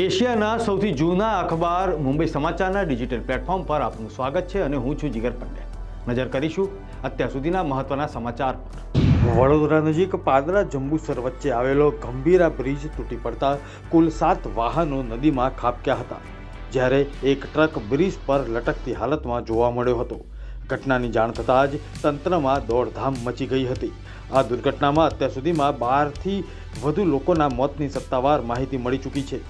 એશિયાના સૌથી જૂના અખબાર મુંબઈ સમાચારના ડિજિટલ પ્લેટફોર્મ પર આપનું સ્વાગત છે અને હું છું જીગર પંડ્યા. નજર કરીશું અત્યાર સુધીના મહત્વના સમાચાર પર. વડોદરા નજીક પાદરા જંબુસર વચ્ચે આવેલો ગંભીરા બ્રિજ તૂટી પડતા કુલ સાત વાહનો નદીમાં ખાબક્યા હતા, જ્યારે એક ટ્રક બ્રિજ પર લટકતી હાલતમાં જોવા મળ્યો હતો. ઘટનાની જાણ થતાં જ તંત્રમાં દોડધામ મચી ગઈ હતી. આ દુર્ઘટનામાં અત્યાર સુધીમાં બારથી વધુ લોકોના મોતની સત્તાવાર માહિતી મળી ચૂકી છે.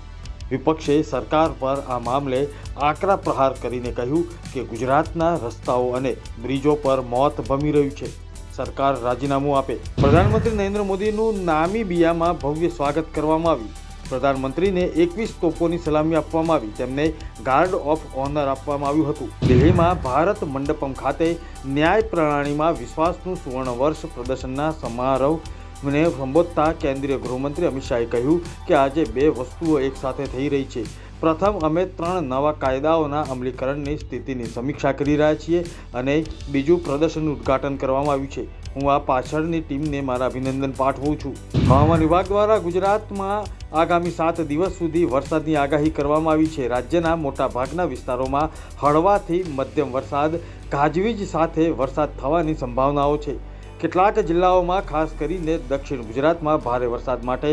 વિપક્ષે સરકાર પર આ મામલે આકરા પ્રહાર કરીને કહ્યું કે ગુજરાતના રસ્તાઓ અને બ્રિજો પર મોત ભમી રહ્યું છે. સરકાર રાજીનામું આપે. પ્રધાનમંત્રી નરેન્દ્ર મોદીનું નામીબિયામાં ભવ્ય સ્વાગત કરવામાં આવ્યું. પ્રધાનમંત્રીને એકવીસ તોપોની સલામી આપવામાં આવી. તેમને ગાર્ડ ઓફ ઓનર આપવામાં આવ્યું હતું. દિલ્હીમાં ભારત મંડપમ ખાતે ન્યાય પ્રણાલીમાં વિશ્વાસનું સુવર્ણ વર્ષ પ્રદર્શનના સમારોહ મને સંબોધતા કેન્દ્રીય ગૃહમંત્રી અમિત શાહે કહ્યું કે આજે બે વસ્તુઓ એકસાથે થઈ રહી છે. પ્રથમ, અમે ત્રણ નવા કાયદાઓના અમલીકરણની સ્થિતિની સમીક્ષા કરી રહ્યા છીએ અને બીજું પ્રદર્શનનું ઉદ્ઘાટન કરવામાં આવ્યું છે. હું આ પાછળની ટીમને મારા અભિનંદન પાઠવું છું. હવામાન વિભાગ દ્વારા ગુજરાતમાં આગામી સાત દિવસ સુધી વરસાદની આગાહી કરવામાં આવી છે. રાજ્યના મોટા ભાગના વિસ્તારોમાં હળવાથી મધ્યમ વરસાદ, ગાજવીજ સાથે વરસાદ થવાની સંભાવનાઓ છે. કેટલાક જિલ્લાઓમાં, ખાસ કરીને દક્ષિણ ગુજરાતમાં ભારે વરસાદ માટે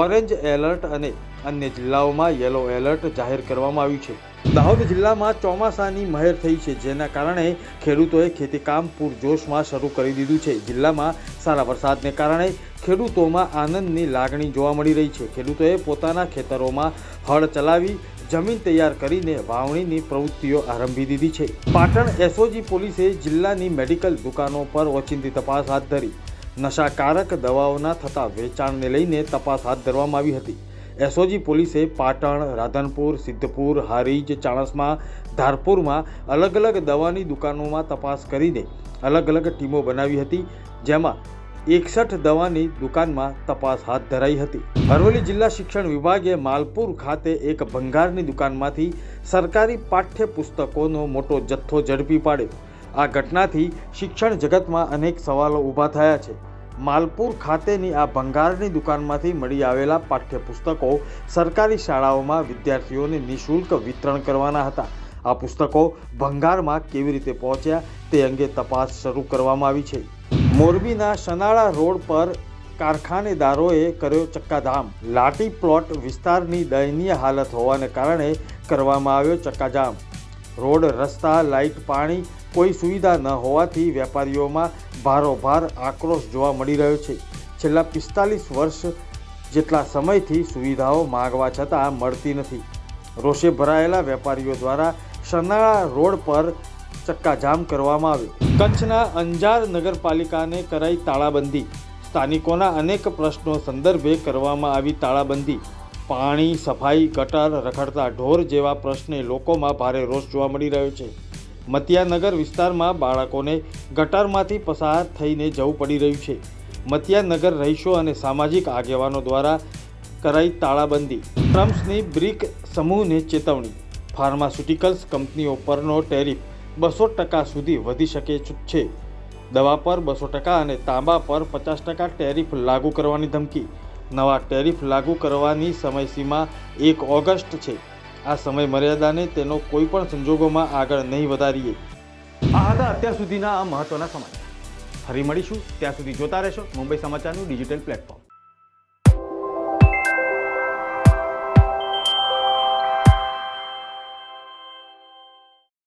ઓરેન્જ એલર્ટ અને અન્ય જિલ્લાઓમાં યલો એલર્ટ જાહેર કરવામાં આવ્યું છે. દાહોદ જિલ્લામાં ચોમાસાની મહેર થઈ છે, જેના કારણે ખેડૂતોએ ખેતીકામ પૂરજોશમાં શરૂ કરી દીધું છે. જિલ્લામાં સારા વરસાદને કારણે ખેડૂતોમાં આનંદની લાગણી જોવા મળી રહી છે. ખેડૂતોએ પોતાના ખેતરોમાં હળ ચલાવી જમીન તૈયાર કરીને વાવણીની પ્રવૃત્તિઓ આરંભી દીધી છે. પાટણ એસઓજી પોલીસે જિલ્લાની મેડિકલ દુકાનો પર ઓચિંતી તપાસ હાથ ધરી. નશાકારક દવાઓના થતા વેચાણને લઈને તપાસ હાથ ધરવામાં આવી હતી. એસઓજી પોલીસે પાટણ, રાધનપુર, સિદ્ધપુર, હારીજ, ચાણસમા, ધારપુરમાં અલગ અલગ દવાની દુકાનોમાં તપાસ કરીને અલગ અલગ ટીમો બનાવી હતી, જેમાં એકસઠ દવાની દુકાનમાં તપાસ હાથ ધરાઈ હતી. અરવલ્લી જિલ્લા શિક્ષણ વિભાગે માલપુર ખાતે એક ભંગારની દુકાનમાંથી સરકારી પાઠ્ય પુસ્તકોનો મોટો જથ્થો ઝડપી પાડ્યો. આ ઘટનાથી શિક્ષણ જગતમાં અનેક સવાલો ઊભા થયા છે. માલપુર ખાતેની આ ભંગારની દુકાનમાંથી મળી આવેલા પાઠ્ય પુસ્તકો સરકારી શાળાઓમાં વિદ્યાર્થીઓને નિઃશુલ્ક વિતરણ કરવાના હતા. આ પુસ્તકો ભંગારમાં કેવી રીતે પહોંચ્યા તે અંગે તપાસ શરૂ કરવામાં આવી છે. મોરબીના સનાળા રોડ પર કારખાનેદારોએ કર્યો ચક્કાજામ. લાટી પ્લોટ વિસ્તારની દયનીય હાલત હોવાને કારણે કરવામાં આવ્યો ચક્કાજામ. રોડ, રસ્તા, લાઇટ, પાણી કોઈ સુવિધા ન હોવાથી વેપારીઓમાં ભારોભાર આક્રોશ જોવા મળી રહ્યો છે. છેલ્લા પિસ્તાલીસ વર્ષ જેટલા સમયથી સુવિધાઓ માગવા છતાં મળતી નથી. રોષે ભરાયેલા વેપારીઓ દ્વારા સનાળા રોડ પર ચક્કાજામ કરવામાં આવ્યો. કચ્છના અંજાર નગરપાલિકાને કરાઈ તાળાબંધી. સ્થાનિકોના અનેક પ્રશ્નો સંદર્ભે કરવામાં આવી તાળાબંધી. પાણી, સફાઈ, ગટર, રખડતા ઢોર જેવા પ્રશ્ને લોકોમાં ભારે રોષ જોવા મળી રહ્યો છે. મતિયાનગર વિસ્તારમાં બાળકોને ગટરમાંથી પસાર થઈને જવું પડી રહ્યું છે. મતિયાનગર રહીશો અને સામાજિક આગેવાનો દ્વારા કરાઈ તાળાબંધી. ટ્રમ્પ્સની બ્રિક સમૂહને ચેતવણી. ફાર્માસ્યુટિકલ્સ કંપનીઓ પરનો ટેરિફ. બસો ટકા સુધી વધી શકે છે દવા પર બસો ટકા અને તાંબા પર પચાસ ટકા ટેરિફ લાગુ કરવાની ધમકી. નવા ટેરિફ લાગુ કરવાની સમયસીમા એક ઓગસ્ટ છે. આ સમય મર્યાદાને તેનો કોઈ પણ સંજોગોમાં આગળ નહીં વધારીએ. આ હતા અત્યાર સુધીના આ મહત્વના સમાચાર. ફરી મળીશું. ત્યાં સુધી જોતા રહેશો મુંબઈ સમાચારનું ડિજિટલ પ્લેટફોર્મ.